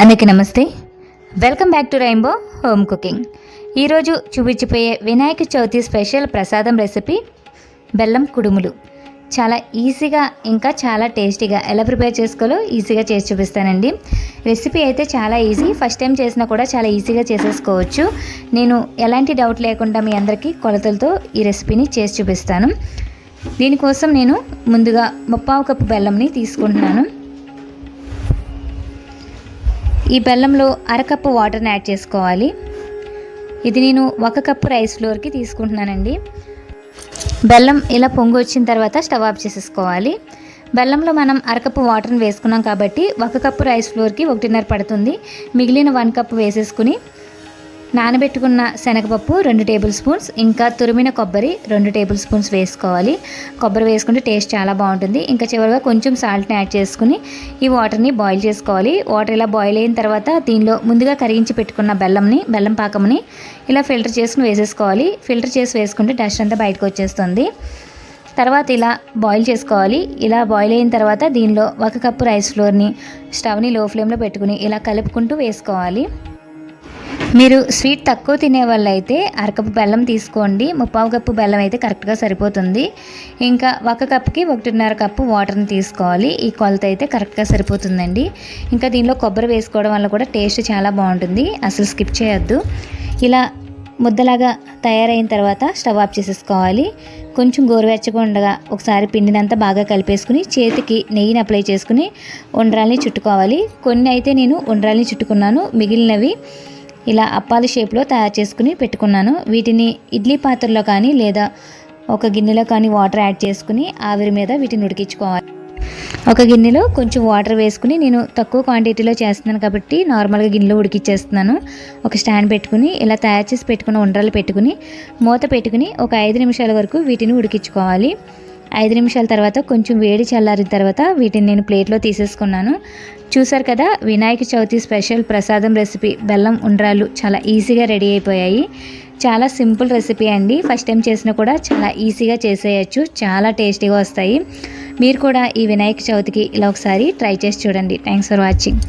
అందరికీ నమస్తే. Welcome back to rainbow home cooking ఈరోజు చూపించిపోయే వినాయక చవితి స్పెషల్ ప్రసాదం రెసిపీ బెల్లం కుడుములు. చాలా ఈజీగా ఇంకా చాలా టేస్టీగా ఎలా ప్రిపేర్ చేసుకోవాలో ఈజీగా చేసి చూపిస్తానండి. రెసిపీ అయితే చాలా ఈజీ ఫస్ట్ టైం చేసినా కూడా చాలా ఈజీగా చేసేసుకోవచ్చు. నేను ఎలాంటి డౌట్ లేకుండా మీ అందరికీ కొలతలతో ఈ రెసిపీని చేసి చూపిస్తాను. దీనికోసం నేను ముందుగా ముప్పావు కప్పు బెల్లంని తీసుకుంటున్నాను. ఈ బెల్లంలో అరకప్పు వాటర్ని యాడ్ చేసుకోవాలి. ఇది నేను ఒక కప్పు రైస్ ఫ్లోర్కి తీసుకుంటున్నానండి. బెల్లం ఇలా పొంగు వచ్చిన తర్వాత స్టవ్ ఆఫ్ చేసేసుకోవాలి. బెల్లంలో మనం అరకప్పు వాటర్ని వేసుకున్నాం కాబట్టి ఒక కప్పు రైస్ ఫ్లోర్కి ఒకటిన్నర పడుతుంది. మిగిలిన వన్ కప్ వేసేసుకుని నానబెట్టుకున్న శనగపప్పు రెండు టేబుల్ స్పూన్స్ ఇంకా తురిమిన కొబ్బరి రెండు టేబుల్ స్పూన్స్ వేసుకోవాలి. కొబ్బరి వేసుకుంటే టేస్ట్ చాలా బాగుంటుంది. ఇంకా చివరిగా కొంచెం సాల్ట్ని యాడ్ చేసుకుని ఈ వాటర్ని బాయిల్ చేసుకోవాలి. వాటర్ ఇలా బాయిల్ అయిన తర్వాత దీనిలో ముందుగా కరిగించి పెట్టుకున్న బెల్లంని బెల్లం పాకంని ఇలా ఫిల్టర్ చేసుకుని వేసేసుకోవాలి. ఫిల్టర్ చేసి వేసుకుంటే డస్ట్ అంతా బయటకు వచ్చేస్తుంది. తర్వాత ఇలా బాయిల్ చేసుకోవాలి. ఇలా బాయిల్ అయిన తర్వాత దీనిలో ఒక కప్పు రైస్ ఫ్లోర్ని స్టవ్ని లో ఫ్లేమ్లో పెట్టుకుని ఇలా కలుపుకుంటూ వేసుకోవాలి. మీరు స్వీట్ తక్కువ తినే వాళ్ళు అయితే అరకప్పు బెల్లం తీసుకోండి. ముప్పావు కప్పు బెల్లం అయితే కరెక్ట్గా సరిపోతుంది. ఇంకా ఒక కప్పుకి ఒకటిన్నర కప్పు వాటర్ని తీసుకోవాలి. ఈ కొలత అయితే కరెక్ట్గా సరిపోతుందండి. ఇంకా దీనిలో కొబ్బరి వేసుకోవడం వల్ల కూడా టేస్ట్ చాలా బాగుంటుంది. అసలు స్కిప్ చేయొద్దు. ఇలా ముద్దలాగా తయారైన తర్వాత స్టవ్ ఆఫ్ చేసేసుకోవాలి. కొంచెం గోరువెచ్చగా ఉండగా ఒకసారి పిండినంతా బాగా కలిపేసుకుని చేతికి నెయ్యిని అప్లై చేసుకుని ఉండ్రాల్ని చుట్టుకోవాలి. కొన్ని అయితే నేను ఉండ్రాల్ని చుట్టుకున్నాను. మిగిలినవి ఇలా అప్పాల షేప్లో తయారు చేసుకుని పెట్టుకున్నాను. వీటిని ఇడ్లీ పాత్రలో కానీ లేదా ఒక గిన్నెలో కానీ వాటర్ యాడ్ చేసుకుని ఆవిరి మీద వీటిని ఉడికించుకోవాలి. ఒక గిన్నెలో కొంచెం వాటర్ వేసుకుని నేను తక్కువ క్వాంటిటీలో చేస్తున్నాను కాబట్టి నార్మల్గా గిన్నెలో ఉడికిచ్చేస్తున్నాను. ఒక స్టాండ్ పెట్టుకుని ఇలా తయారు చేసి పెట్టుకున్న ఉండలు పెట్టుకుని మూత పెట్టుకుని ఒక ఐదు నిమిషాల వరకు వీటిని ఉడికించుకోవాలి. ఐదు నిమిషాల తర్వాత కొంచెం వేడి చల్లారిన తర్వాత వీటిని నేను ప్లేట్లో తీసేసుకున్నాను. చూసారు కదా వినాయక చవితి స్పెషల్ ప్రసాదం రెసిపీ బెల్లం ఉండ్రాలు చాలా ఈజీగా రెడీ అయిపోయాయి. చాలా సింపుల్ రెసిపీ అండి. ఫస్ట్ టైం చేసినా కూడా చాలా ఈజీగా చేసేయచ్చు. చాలా టేస్టీగా వస్తాయి. మీరు కూడా ఈ వినాయక చవితికి ఇలా ఒకసారి ట్రై చేసి చూడండి. Thanks for watching